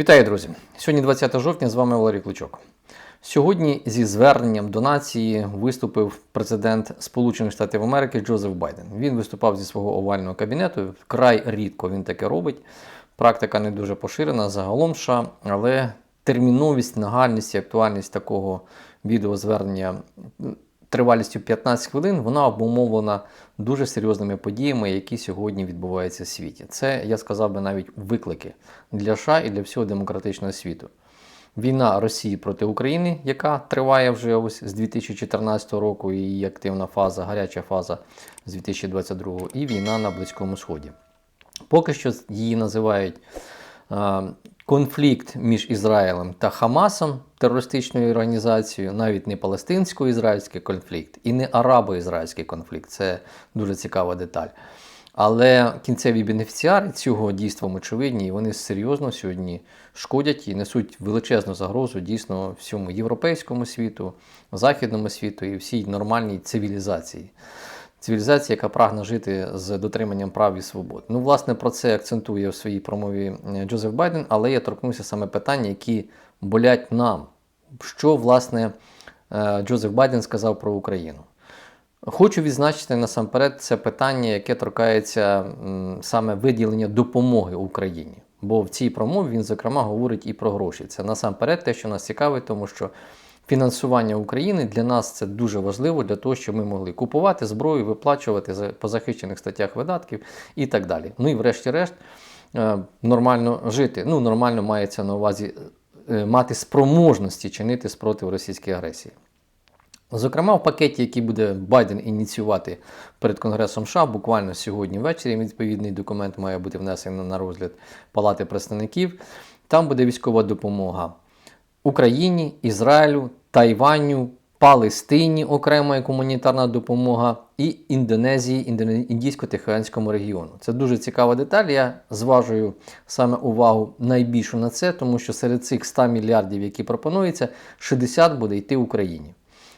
Вітаю, друзі! Сьогодні 20 жовтня, з вами Валерій Кличок. Сьогодні зі зверненням до нації виступив президент Сполучених Штатів Америки Джозеф Байден. Він виступав зі свого овального кабінету. Вкрай рідко він таке робить. Практика не дуже поширена загалом США, але терміновість, нагальність і актуальність такого відеозвернення тривалістю 15 хвилин вона обумовлена дуже серйозними подіями, які сьогодні відбуваються в світі. Це я сказав би навіть виклики для США і для всього демократичного світу. Війна Росії проти України, яка триває вже ось з 2014 року, її активна фаза, гаряча фаза з 2022, і війна на Близькому Сході. Поки що її називають е, конфлікт між Ізраїлем та Хамасом, терористичною організацією, навіть не палестинсько-ізраїльський конфлікт і не арабо-ізраїльський конфлікт. Це дуже цікава деталь. Але кінцеві бенефіціари цього дійства очевидні, і вони серйозно сьогодні шкодять і несуть величезну загрозу дійсно всьому європейському світу, західному світу і всій нормальній цивілізації. Цивілізація, яка прагне жити з дотриманням прав і свобод. Ну, власне, про це акцентує в своїй промові Джозеф Байден, але я торкнуся саме питання, які болять нам. Що, власне, Джозеф Байден сказав про Україну? Хочу відзначити насамперед це питання, яке торкається саме виділення допомоги Україні. Бо в цій промові він, зокрема, говорить і про гроші. Це насамперед те, що нас цікавить, тому що фінансування України для нас це дуже важливо для того, щоб ми могли купувати зброю, виплачувати по захищених статтях видатків і так далі. Ну і врешті-решт е, нормально жити. Ну, нормально мається на увазі е, мати спроможності чинити спротив російській агресії. Зокрема, в пакеті, який буде Байден ініціювати перед Конгресом США, буквально сьогодні ввечері відповідний документ має бути внесений на розгляд Палати представників. Там буде військова допомога Україні, Ізраїлю, Тайваню, Палестині, окрема як гуманітарна допомога, і Індонезії, Індійсько-Тихоокеанському регіону. Це дуже цікава деталь. Я зважую саме увагу найбільшу на це, тому що серед цих 100 мільярдів, які пропонуються, 60 буде йти Україні.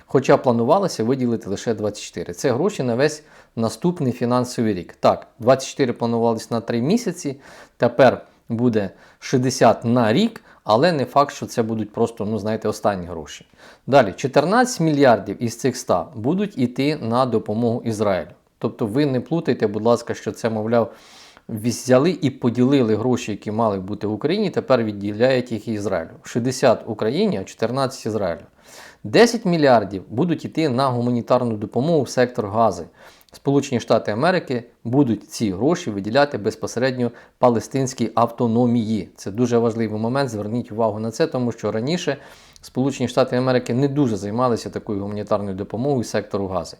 Хоча планувалося виділити лише 24. Це гроші на весь наступний фінансовий рік. Так, 24 планувалися на 3 місяці, тепер буде 60 на рік, але не факт, що це будуть просто, ну знаєте, останні гроші. Далі, 14 мільярдів із цих 100 будуть йти на допомогу Ізраїлю. Тобто ви не плутайте, будь ласка, що це, мовляв, взяли і поділили гроші, які мали бути в Україні, тепер відділяють їх Ізраїлю. 60 Україні, а 14 Ізраїлю. 10 мільярдів будуть йти на гуманітарну допомогу в сектор гази. Сполучені Штати Америки будуть ці гроші виділяти безпосередньо палестинській автономії. Це дуже важливий момент. Зверніть увагу на це, тому що раніше Сполучені Штати Америки не дуже займалися такою гуманітарною допомогою сектору гази.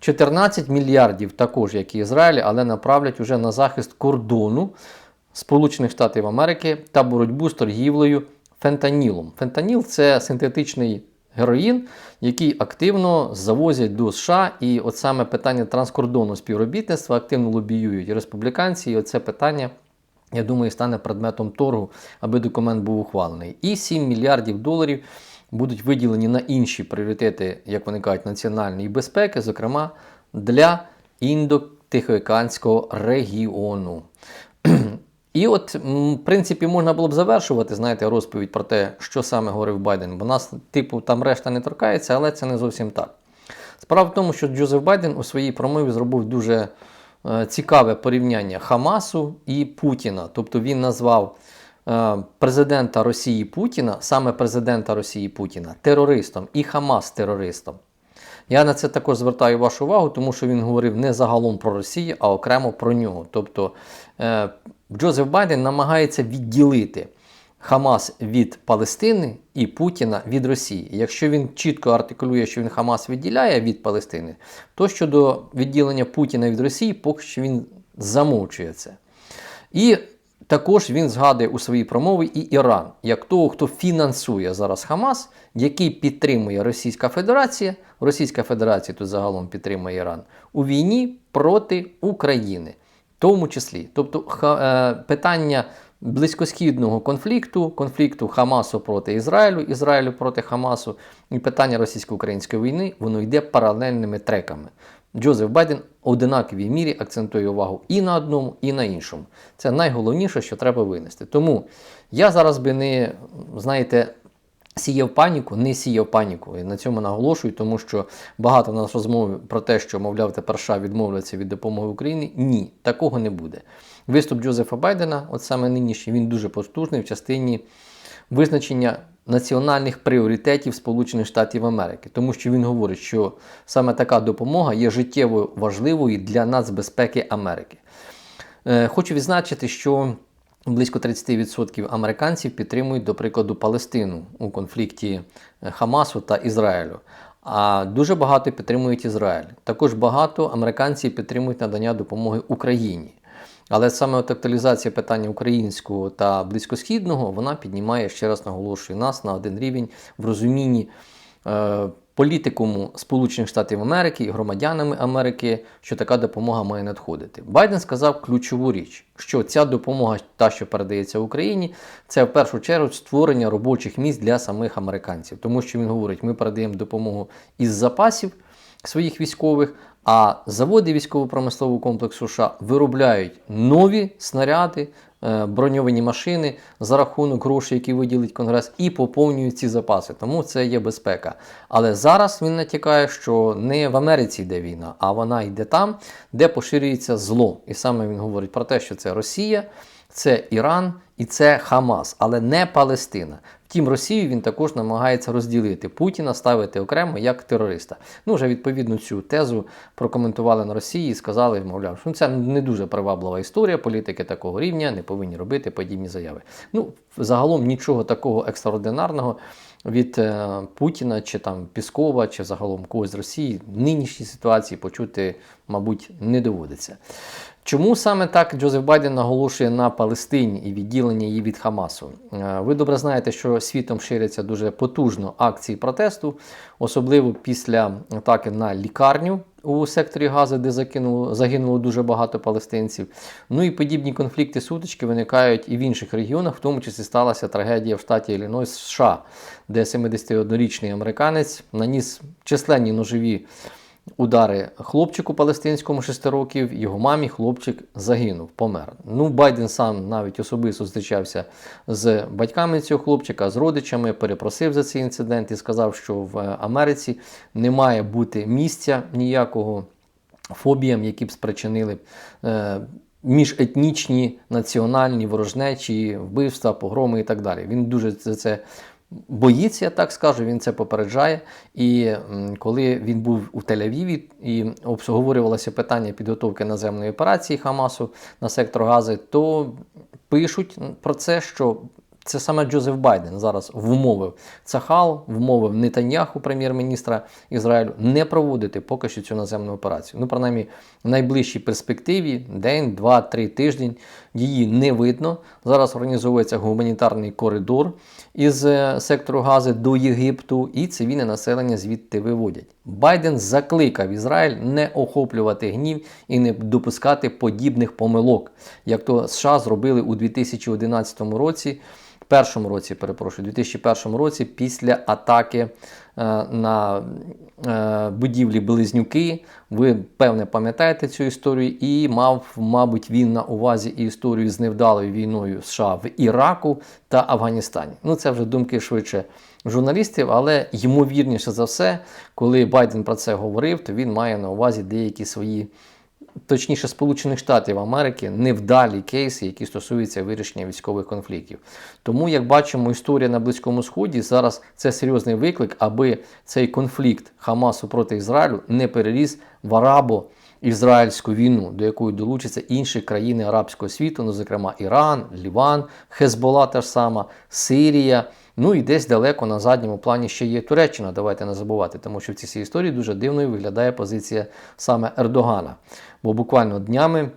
14 мільярдів також, як і Ізраїль, але направлять уже на захист кордону Сполучених Штатів Америки та боротьбу з торгівлею фентанілом. Фентаніл це синтетичний героїн, який активно завозять до США. І от саме питання транскордонного співробітництва активно лобіюють і республіканці. І оце питання. Я думаю, стане предметом торгу, аби документ був ухвалений. І 7 мільярдів доларів будуть виділені на інші пріоритети, як вони кажуть, національної безпеки, зокрема для індо-тихоокеанського регіону. І от, в принципі, можна було б завершувати, знаєте, розповідь про те, що саме говорив Байден, бо нас, типу, там решта не торкається, але це не зовсім так. Справа в тому, що Джозеф Байден у своїй промові зробив дуже е, цікаве порівняння Хамасу і Путіна. Тобто він назвав е, президента Росії Путіна, саме президента Росії Путіна, терористом і Хамас терористом. Я на це також звертаю вашу увагу, тому що він говорив не загалом про Росію, а окремо про нього. Тобто е, Джозеф Байден намагається відділити Хамас від Палестини і Путіна від Росії. Якщо він чітко артикулює, що він Хамас відділяє від Палестини, то щодо відділення Путіна від Росії, поки що він замовчує це. І також він згадує у своїй промові і Іран як того, хто фінансує зараз Хамас, який підтримує Російська Федерація. Російська Федерація тут загалом підтримує Іран у війні проти України, тому числі. Тобто е, питання близькосхідного конфлікту, конфлікту Хамасу проти Ізраїлю, Ізраїлю проти Хамасу, і питання російсько-української війни, воно йде паралельними треками. Джозеф Байден в одинаковій мірі акцентує увагу і на одному, і на іншому. Це найголовніше, що треба винести. Тому я зараз би не, знаєте, сіяв паніку, не сіяв паніку. І на цьому наголошую, тому що багато в нас розмов про те, що, мовляв, тепер США відмовляться від допомоги Україні. Ні, такого не буде. Виступ Джозефа Байдена, от саме нинішній, він дуже потужний в частині визначення національних пріоритетів Сполучених Штатів Америки, тому що він говорить, що саме така допомога є життєво важливою для нацбезпеки Америки. Е, Хочу відзначити, що близько 30% американців підтримують, до прикладу, Палестину у конфлікті е, Хамасу та Ізраїлю. А дуже багато підтримують Ізраїль. Також багато американців підтримують надання допомоги Україні. Але саме от актуалізація питання українського та близькосхідного вона піднімає ще раз наголошую нас на один рівень в розумінні е, політикуму Сполучених Штатів Америки і громадянами Америки, що така допомога має надходити. Байден сказав ключову річ, що ця допомога, та що передається Україні, це в першу чергу створення робочих місць для самих американців, тому що він говорить, ми передаємо допомогу із запасів своїх військових. А заводи військово-промислового комплексу США виробляють нові снаряди, броньовані машини за рахунок грошей, які виділить Конгрес, і поповнюють ці запаси. Тому це є безпека. Але зараз він натякає, що не в Америці йде війна, а вона йде там, де поширюється зло. І саме він говорить про те, що це Росія, це Іран і це Хамас, але не Палестина. Втім, Росію він також намагається розділити Путіна, ставити окремо як терориста. Ну, вже відповідно цю тезу прокоментували на Росії і сказали, мовляв, що це не дуже приваблива історія, політики такого рівня не повинні робити подібні заяви. Ну, загалом нічого такого екстраординарного від е, Путіна чи там Піскова, чи загалом когось з Росії в нинішній ситуації почути, мабуть, не доводиться. Чому саме так Джозеф Байден наголошує на Палестині і відділення її від Хамасу? Е, Ви добре знаєте, що світом ширяться дуже потужно акції протесту, особливо після атаки на лікарню у секторі Гази, де загинуло, загинуло дуже багато палестинців. Ну і подібні конфлікти сутички виникають і в інших регіонах, в тому числі сталася трагедія в штаті Іллінойс, США, де 71-річний американець наніс численні ножові удари хлопчику палестинському 6 років, його мамі хлопчик загинув, помер. Ну, Байден сам навіть особисто зустрічався з батьками цього хлопчика, з родичами, перепросив за цей інцидент і сказав, що в Америці не має бути місця ніякого фобіям, які б спричинили. Е, Міжетнічні національні ворожнечі, вбивства, погроми і так далі. Він дуже за це боїться, я так скажу, він це попереджає. І коли він був у Тель-Авіві і обговорювалося питання підготовки наземної операції Хамасу на сектор Гази, то пишуть про це, що це саме Джозеф Байден зараз вмовив Цахал, вмовив Нетаньяху, прем'єр-міністра Ізраїлю, не проводити поки що цю наземну операцію. Ну, принаймні, в найближчій перспективі, день, два, три тиждень, її не видно. Зараз організовується гуманітарний коридор із е, сектору Гази до Єгипту, і цивільне населення звідти виводять. Байден закликав Ізраїль не охоплювати гнів і не допускати подібних помилок, як то США зробили у 2011 році. Першому році, перепрошую, 2001 році, після атаки е, на е, будівлі Близнюки, ви певне пам'ятаєте цю історію, і мав, мабуть, він на увазі історію з невдалою війною США в Іраку та Афганістані. Ну, це вже думки швидше журналістів, але ймовірніше за все, коли Байден про це говорив, то він має на увазі деякі свої точніше Сполучених Штатів Америки, невдалі кейси, які стосуються вирішення військових конфліктів. Тому, як бачимо, історія на Близькому Сході зараз це серйозний виклик, аби цей конфлікт Хамасу проти Ізраїлю не переріс в арабо. Ізраїльську війну, до якої долучаться інші країни арабського світу, ну, зокрема Іран, Ліван, Хезбола та ж сама, Сирія. Ну і десь далеко на задньому плані ще є Туреччина, давайте не забувати, тому що в цій історії дуже дивною виглядає позиція саме Ердогана. Бо буквально днями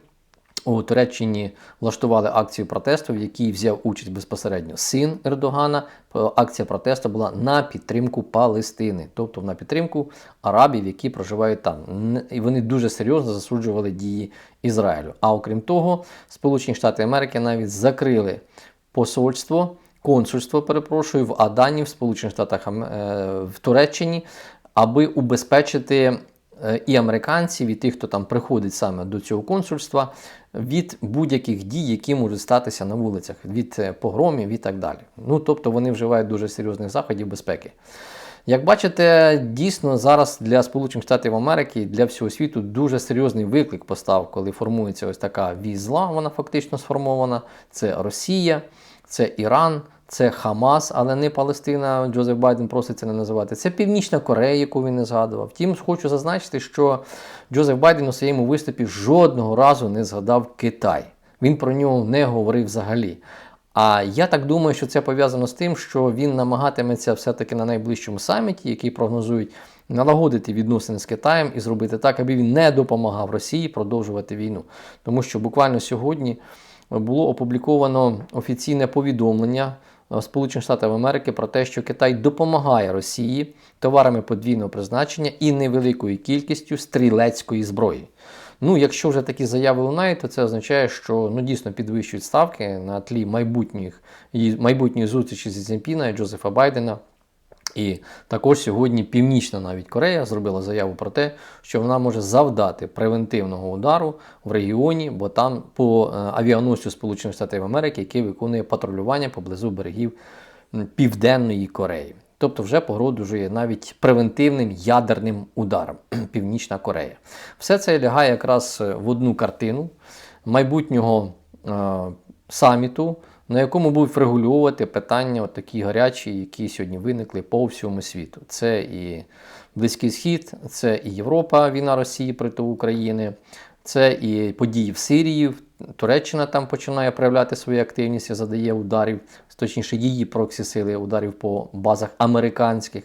у Туреччині влаштували акцію протесту, в якій взяв участь безпосередньо син Ердогана. Акція протесту була на підтримку Палестини, тобто на підтримку арабів, які проживають там. І вони дуже серйозно засуджували дії Ізраїлю. А окрім того, Сполучені Штати Америки навіть закрили посольство. Консульство, перепрошую, в Адані в Сполучених Штатах е, в Туреччині, аби убезпечити е, і американців, і тих, хто там приходить саме до цього консульства, від будь-яких дій, які можуть статися на вулицях, від е, погромів і так далі. Ну тобто вони вживають дуже серйозних заходів безпеки. Як бачите, дійсно зараз для Сполучених Штатів Америки, для всього світу дуже серйозний виклик постав, коли формується ось така візла, вона фактично сформована. Це Росія, це Іран, це Хамас, але не Палестина. Джозеф Байден просить це не називати. Це Північна Корея, яку він не згадував. Втім, хочу зазначити, що Джозеф Байден у своєму виступі жодного разу не згадав Китай. Він про нього не говорив взагалі. А я так думаю, що це пов'язано з тим, що він намагатиметься все-таки на найближчому саміті, який прогнозують, налагодити відносини з Китаєм і зробити так, аби він не допомагав Росії продовжувати війну. Тому що буквально сьогодні було опубліковано офіційне повідомлення е, Сполучених Штатів Америки про те, що Китай допомагає Росії товарами подвійного призначення і невеликою кількістю стрілецької зброї. Ну, якщо вже такі заяви лунають, то це означає, що ну, дійсно підвищують ставки на тлі майбутніх, майбутньої зустрічі зі Цзіньпіна і Джозефа Байдена. І також сьогодні Північна навіть Корея зробила заяву про те, що вона може завдати превентивного удару в регіоні, бо там по е, авіаносцю Сполучених Штатів Америки, який виконує патрулювання поблизу берегів Південної Кореї. Тобто вже погрожує навіть превентивним ядерним ударом Північна Корея. Все це лягає якраз в одну картину майбутнього е, саміту, на якому будуть врегулювати питання такі гарячі, які сьогодні виникли по всьому світу. Це і Близький Схід, це і Європа, війна Росії проти України, це і події в Сирії. Туреччина там починає проявляти свою активність і задає ударів, точніше, її проксі сили ударів по базах американських.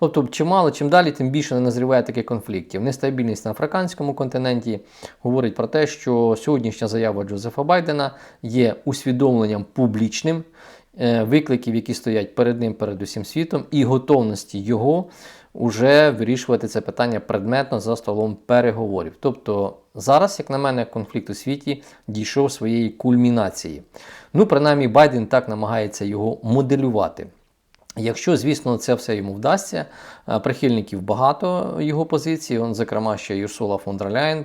Тобто, чимало, чим далі, тим більше не назріває таких конфліктів. Нестабільність на африканському континенті говорить про те, що сьогоднішня заява Джозефа Байдена є усвідомленням публічним викликів, які стоять перед ним, перед усім світом, і готовності його уже вирішувати це питання предметно за столом переговорів. Тобто зараз, як на мене, конфлікт у світі дійшов своєї кульмінації. Ну, принаймні, Байден так намагається його моделювати. Якщо, звісно, це все йому вдасться, е, прихильників багато його позиції. Он, зокрема, ще Юрсула фон дер Ляєн,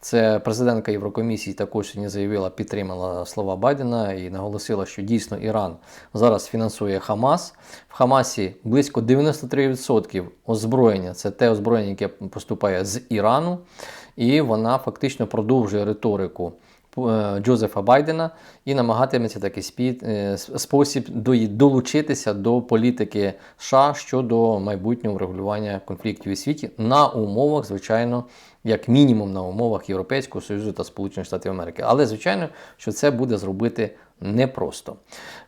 це президентка Єврокомісії, також сьогодні заявила, підтримала слова Байдена і наголосила, що дійсно Іран зараз фінансує Хамас. В Хамасі близько 93% озброєння це те озброєння, яке поступає з Ірану, і вона фактично продовжує риторику. Е, Джозефа Байдена і намагатиметься такий е, спосіб долучитися до політики США щодо майбутнього врегулювання конфліктів у світі на умовах, звичайно, як мінімум на умовах Європейського Союзу та Сполучених Штатів Америки. Але звичайно, що це буде зробити непросто.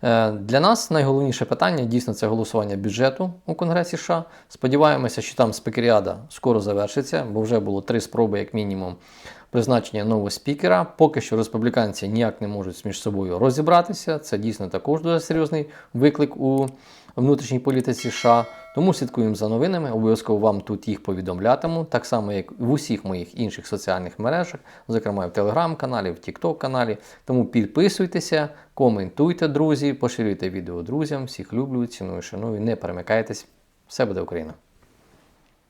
Е, Для нас найголовніше питання дійсно це голосування бюджету у Конгресі США. Сподіваємося, що там спекеріада скоро завершиться, бо вже було три спроби, як мінімум, призначення нового спікера. Поки що республіканці ніяк не можуть між собою розібратися. Це дійсно також дуже серйозний виклик у внутрішній політиці США. Тому слідкуємо за новинами. Обов'язково вам тут їх повідомлятиму, так само як в усіх моїх інших соціальних мережах, зокрема в телеграм-каналі, в Тікток-каналі. Тому підписуйтеся, коментуйте, друзі, поширюйте відео друзям. Всіх люблю, ціную, шаную. Не перемикайтесь. Все буде Україна!